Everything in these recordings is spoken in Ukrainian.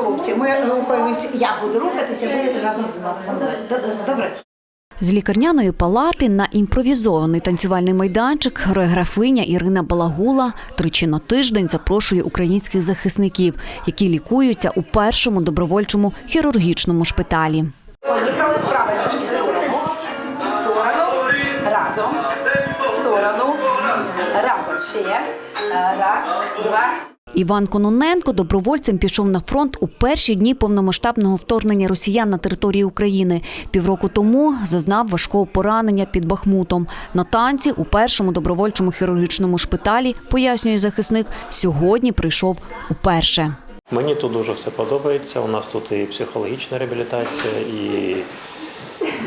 Хлопці, ми рухаємось, я буду рухатися, ви разом мною. Д- Добре? З лікарняної палати на імпровізований танцювальний майданчик хореографиня Ірина Балагула тричі на тиждень запрошує українських захисників, які лікуються у першому добровольчому хірургічному шпиталі. Поїхали з правої ножки в сторону. В сторону. Разом. В сторону. Разом ще. Раз, два. Іван Кононенко добровольцем пішов на фронт у перші дні повномасштабного вторгнення росіян на території України. Півроку тому зазнав важкого поранення під Бахмутом. На танці у першому добровольчому хірургічному шпиталі, пояснює захисник, сьогодні прийшов уперше. Мені тут дуже все подобається. У нас тут і психологічна реабілітація, і,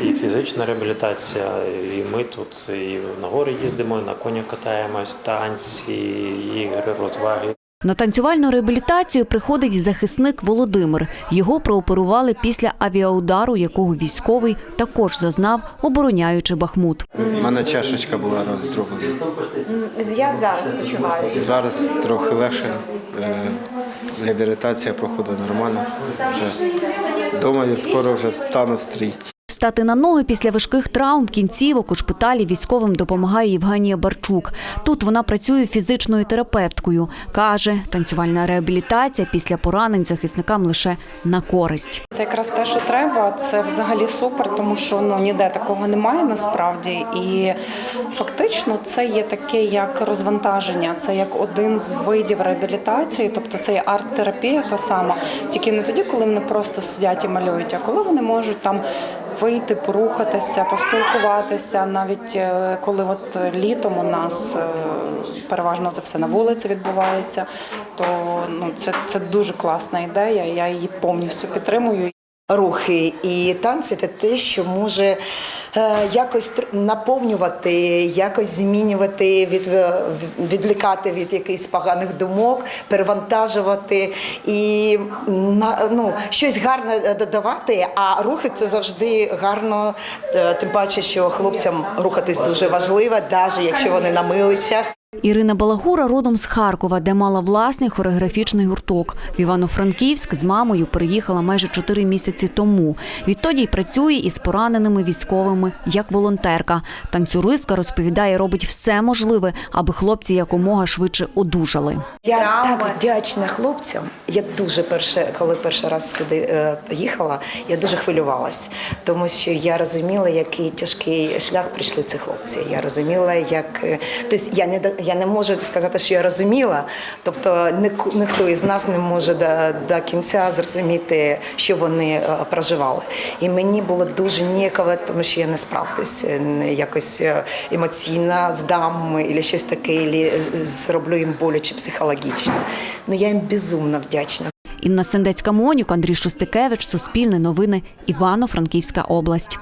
і фізична реабілітація. І ми тут і на гори їздимо, і на конях катаємось, танці, ігри, розваги. На танцювальну реабілітацію приходить захисник Володимир. Його прооперували після авіаудару, якого військовий також зазнав, обороняючи Бахмут. У мене чашечка була роздроблена. Як зараз почуваєте? Зараз трохи легше. Е, Реабілітація проходить нормально. Вже думаю, скоро вже стану в стрій. Стати на ноги після важких травм кінцівок у шпиталі військовим допомагає Євгенія Барчук. Тут вона працює фізичною терапевткою. Каже, танцювальна реабілітація після поранень захисникам лише на користь. Це якраз те, що треба. Це взагалі супер, тому що ну ніде такого немає насправді. І фактично це є таке як розвантаження, це як один з видів реабілітації, тобто це є арт-терапія та сама. Тільки не тоді, коли вони просто сидять і малюють, а коли вони можуть там. Вийти, порухатися, поспілкуватися, навіть е, коли от літом у нас е, переважно за все на вулиці відбувається, то ну це, це дуже класна ідея. Я її повністю підтримую. Рухи і танці це те, що може е, якось наповнювати, якось змінювати, від, відлікати від якихось поганих думок, перевантажувати і на, ну, щось гарне додавати. А рухи це завжди гарно. е, Тим паче, що хлопцям рухатись дуже важливо, навіть якщо вони на милицях. Ірина Балагура родом з Харкова, де мала власний хореографічний гурток. В Івано-Франківськ з мамою переїхала майже чотири місяці тому. Відтоді й працює із пораненими військовими як волонтерка. Танцюристка розповідає, робить все можливе, аби хлопці якомога швидше одужали. Я так вдячна хлопцям. Я дуже перше, коли перший раз сюди е, приїхала, я дуже хвилювалась, тому що я розуміла, який тяжкий шлях прийшли ці хлопці. Я розуміла, як е, тобто я не я не можу сказати, що я розуміла. Тобто ні- ніхто із нас не може до, до кінця зрозуміти, що вони е, проживали. І мені було дуже ніяково, тому що я не справлюсь е, якось е, емоційно здам або щось таке, або зроблю їм боляче психологічно. Ну я їм безумно вдячна. Інна Сендецька Монюк, Андрій Шостикевич, Суспільне новини, Івано-Франківська область.